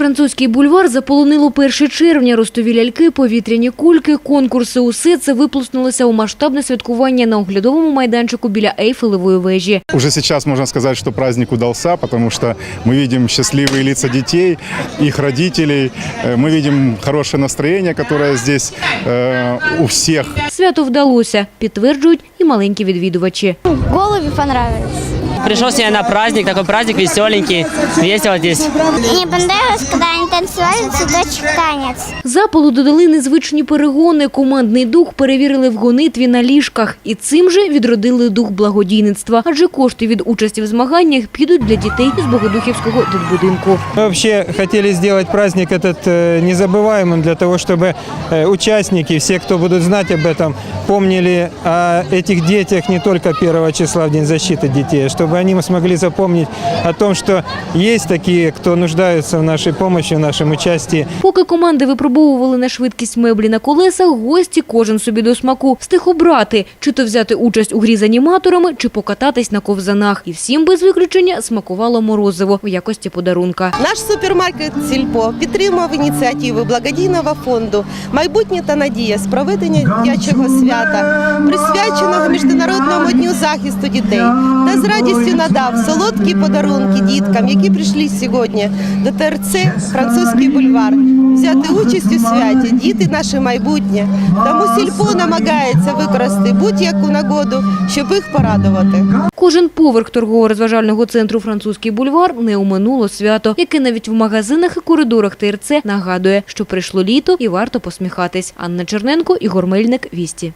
Французький бульвар заполонило 1 червня. Ростові ляльки, повітряні кульки, конкурси. Усе це виплеснулося у масштабне святкування на оглядовому майданчику біля Ейфелевої вежі. Уже сейчас можно сказать, что праздник удался, потому что мы видим счастливые лица детей, их родителей, э, мы видим хорошее настроение, которое здесь э, у всех. Свято вдалося, підтверджують і маленькі відвідувачі. Голове понравилось. Пришел сегодня на праздник, такой праздник веселенький, весело здесь. Мне понравилось, когда они танцевали цветочек танец. Запалу додали незвичні перегони. Командний дух перевірили в гонитві на ліжках. І цим же відродили дух благодійництва. Адже кошти від участі в змаганнях підуть для дітей з Богодухівського дитбудинку. Мы вообще хотели сделать праздник этот э, незабываемым для того, чтобы э, участники, все, кто будут знать об этом, помнили о этих детях не только 1 числа в День защиты детей, а чтобы они смогли запомнить о том, что есть такие, кто нуждаются в нашей помощи, в нашем участии. Поки команди випробовували на швидкість меблі на колесах, гості кожен собі до смаку встиг обрати, чи то взяти участь у грі з аніматорами, чи покататись на ковзанах. І всім без виключення смакувало морозиво в якості подарунка. Наш супермаркет Сільпо підтримав ініціативи благодійного фонду Майбутнє та надія з проведення дитячого свята, присвяченого міжнародному дню захисту дітей, та з радістю надав солодкі подарунки діткам, які прийшли сьогодні до ТРЦ Французький бульвар, взяти участь у святі. Діти наше майбутнє. Тому сільпо намагається використати будь-яку нагоду, щоб їх порадувати. Кожен поверх торгово-розважального центру «Французький бульвар» не оминуло свято, яке навіть в магазинах і коридорах ТРЦ нагадує, що прийшло літо і варто посміхатись. Анна Черненко, Ігор Мельник, Вісті.